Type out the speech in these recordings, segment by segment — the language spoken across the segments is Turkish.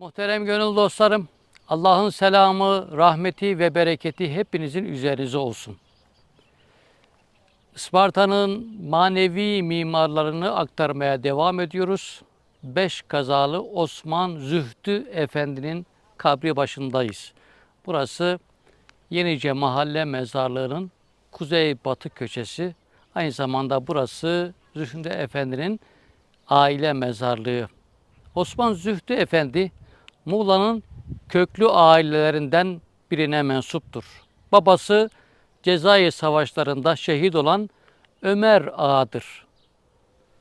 Muhterem gönül dostlarım, Allah'ın selamı, rahmeti ve bereketi hepinizin üzerinize olsun. Isparta'nın manevi mimarlarını aktarmaya devam ediyoruz. Beş kazalı Osman Zühtü Efendi'nin kabri başındayız. Burası Yenice Mahalle Mezarlığı'nın kuzey-batı köşesi. Aynı zamanda burası Zühtü Efendi'nin aile mezarlığı. Osman Zühtü Efendi Muğla'nın köklü ailelerinden birine mensuptur. Babası Cezayir savaşlarında şehit olan Ömer Ağa'dır.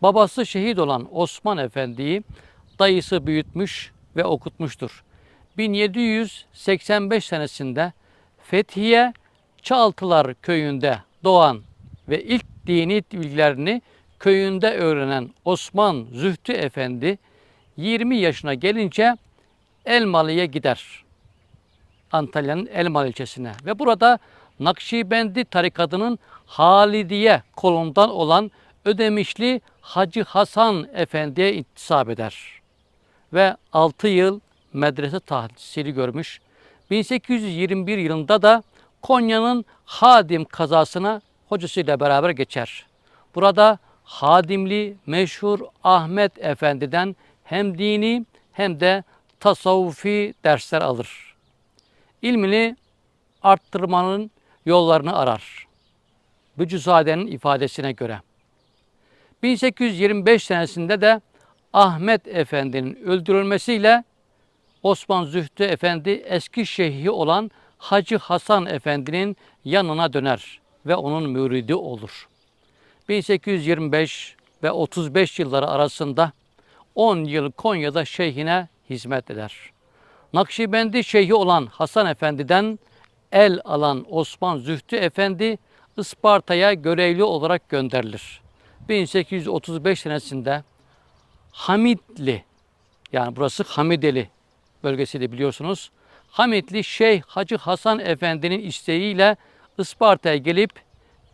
Babası şehit olan Osman Efendi'yi dayısı büyütmüş ve okutmuştur. 1785 senesinde Fethiye Çaltılar köyünde doğan ve ilk dini bilgilerini köyünde öğrenen Osman Zühtü Efendi 20 yaşına gelince Elmalı'ya gider. Antalya'nın Elmalı ilçesine ve burada Nakşibendi tarikatının Halidiye kolundan olan Ödemişli Hacı Hasan Efendi'ye intisap eder. Ve 6 yıl medrese tahsili görmüş. 1821 yılında da Konya'nın Hadim kazasına hocasıyla beraber geçer. Burada Hadimli meşhur Ahmet Efendi'den hem dini hem de tasavvufi dersler alır. İlmini arttırmanın yollarını arar. Bücüzade'nin ifadesine göre. 1825 senesinde de Ahmet Efendi'nin öldürülmesiyle Osman Zühtü Efendi eski şeyhi olan Hacı Hasan Efendi'nin yanına döner ve onun müridi olur. 1825 ve 35 yılları arasında 10 yıl Konya'da şeyhine hizmet eder. Nakşibendi şeyhi olan Hasan Efendi'den el alan Osman Zühtü Efendi Isparta'ya görevli olarak gönderilir. 1835 senesinde Hamitli yani burası Hamideli bölgesi de biliyorsunuz. Hamitli Şeyh Hacı Hasan Efendi'nin isteğiyle Isparta'ya gelip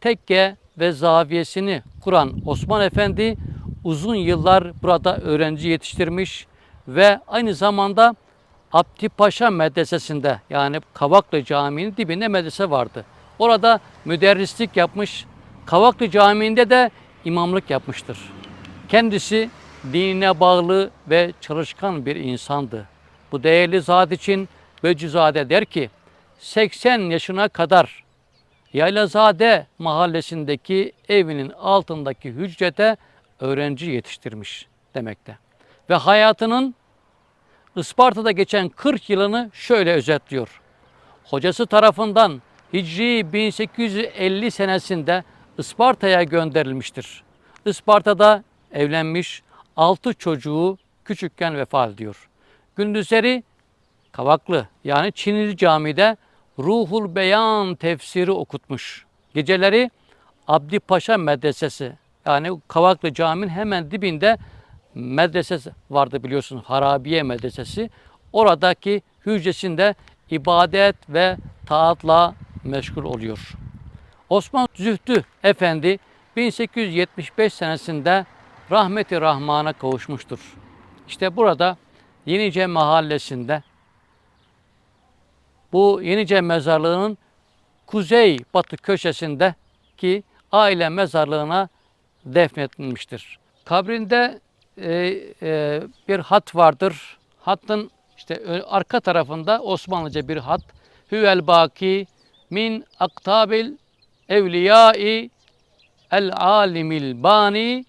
tekke ve zaviyesini kuran Osman Efendi uzun yıllar burada öğrenci yetiştirmiş ve aynı zamanda Abdi Paşa Medresesi'nde yani Kavaklı Camii'nin dibinde medrese vardı. Orada müderrislik yapmış, Kavaklı Camii'nde de imamlık yapmıştır. Kendisi dinine bağlı ve çalışkan bir insandı. Bu değerli zat için Böcüzade der ki 80 yaşına kadar Yaylazade mahallesindeki evinin altındaki hücrete öğrenci yetiştirmiş demekte. Ve hayatının Isparta'da geçen 40 yılını şöyle özetliyor. Hocası tarafından Hicri 1850 senesinde Isparta'ya gönderilmiştir. Isparta'da evlenmiş, 6 çocuğu küçükken vefat ediyor. Gündüzleri Kavaklı yani Çinili Camii'de Ruhul Beyan tefsiri okutmuş. Geceleri Abdi Paşa Medresesi yani Kavaklı Camii'nin hemen dibinde medresesi vardı biliyorsunuz. Harabiye Medresesi. Oradaki hücresinde ibadet ve taatla meşgul oluyor. Osman Zühtü Efendi 1875 senesinde rahmeti rahmana kavuşmuştur. İşte burada Yenice mahallesinde bu Yenice mezarlığının kuzey batı köşesinde ki aile mezarlığına defnedilmiştir. Kabrinde e, e, bir hat vardır. Hattın işte arka tarafında Osmanlıca bir hat. Hüvel baki min aktabil evliyai el alimil bani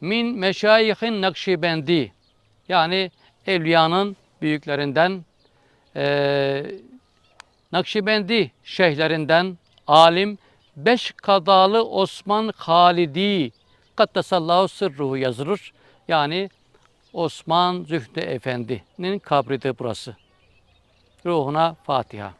min meşayihin nakşibendi. Yani evliyanın büyüklerinden e, Nakşibendi şeyhlerinden alim beş kadalı Osman Halidi Kaddesallahu sırruhu yazılır. Yani Osman Zühtü Efendi'nin kabridir burası. Ruhuna Fatiha.